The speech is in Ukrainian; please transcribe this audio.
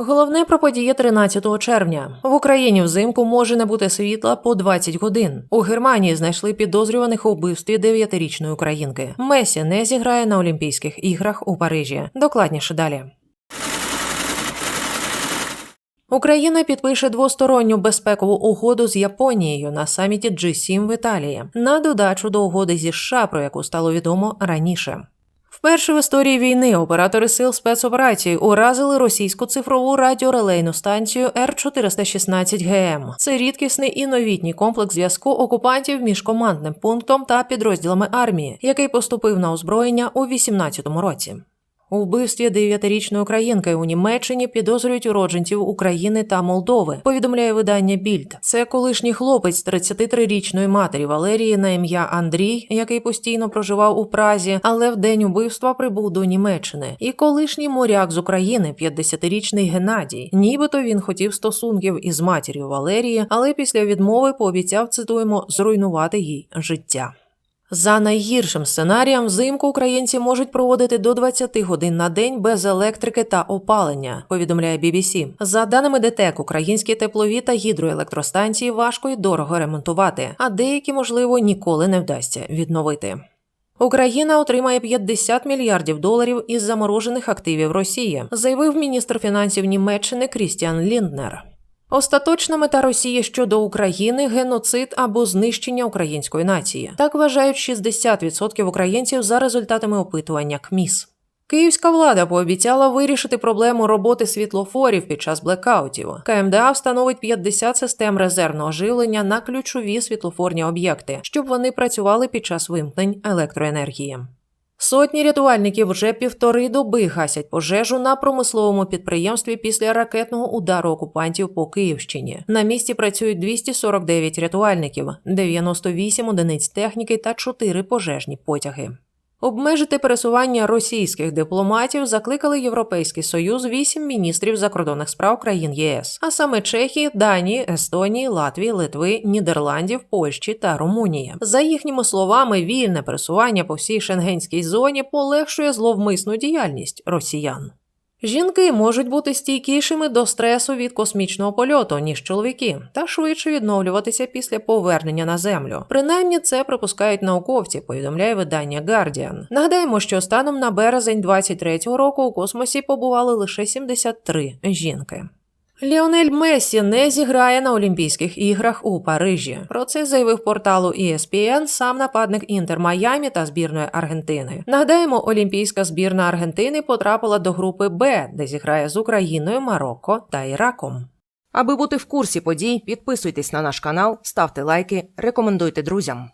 Головне про події 13 червня. В Україні взимку може не бути світла по 20 годин. У Германії знайшли підозрюваних у вбивстві 9-річної українки. Месі не зіграє на Олімпійських іграх у Парижі. Докладніше далі. Україна підпише двосторонню безпекову угоду з Японією на саміті G7 в Італії на додачу до угоди зі США, про яку стало відомо раніше. Вперше в історії війни оператори сил спецоперацій уразили російську цифрову радіорелейну станцію Р-416 ГМ. Це рідкісний і новітній комплекс зв'язку окупантів між командним пунктом та підрозділами армії, який поступив на озброєння у 18-му році. У вбивстві дев'ятирічної українки у Німеччині підозрюють уродженців України та Молдови. Повідомляє видання Більд. Це колишній хлопець 33-річної матері Валерії на ім'я Андрій, який постійно проживав у Празі, але в день убивства прибув до Німеччини. І колишній моряк з України, 50-річний Геннадій. Нібито він хотів стосунків із матір'ю Валерії, але після відмови пообіцяв цитуємо зруйнувати їй життя. За найгіршим сценарієм, взимку українці можуть проводити до 20 годин на день без електрики та опалення, повідомляє BBC. За даними ДТЕК, українські теплові та гідроелектростанції важко і дорого ремонтувати, а деякі, можливо, ніколи не вдасться відновити. Україна отримає 50 мільярдів доларів із заморожених активів Росії, заявив міністр фінансів Німеччини Крістіан Лінднер. Остаточна мета Росії щодо України геноцид або знищення української нації. Так вважають 60% українців за результатами опитування КМІС. Київська влада пообіцяла вирішити проблему роботи світлофорів під час блекаутів. КМДА встановить 50 систем резервного живлення на ключові світлофорні об'єкти, щоб вони працювали під час вимкнень електроенергії. Сотні рятувальників вже півтори доби гасять пожежу на промисловому підприємстві після ракетного удару окупантів по Київщині. На місці працюють 249 рятувальників, 98 одиниць техніки та 4 пожежні потяги. Обмежити пересування російських дипломатів закликали Європейський Союз вісім міністрів закордонних справ країн ЄС, а саме Чехії, Данії, Естонії, Латвії, Литви, Нідерландів, Польщі та Румунії. За їхніми словами, вільне пересування по всій шенгенській зоні полегшує зловмисну діяльність росіян. Жінки можуть бути стійкішими до стресу від космічного польоту, ніж чоловіки, та швидше відновлюватися після повернення на землю. Принаймні це припускають науковці, повідомляє видання Guardian. Нагадаємо, що станом на березень 23-го року у космосі побували лише 73 жінки. Ліонель Месі не зіграє на Олімпійських іграх у Парижі. Про це заявив порталу ESPN сам нападник Інтер Майамі та збірної Аргентини. Нагадаємо, олімпійська збірна Аргентини потрапила до групи Б, де зіграє з Україною, Марокко та Іраком. Аби бути в курсі подій, підписуйтесь на наш канал, ставте лайки, рекомендуйте друзям.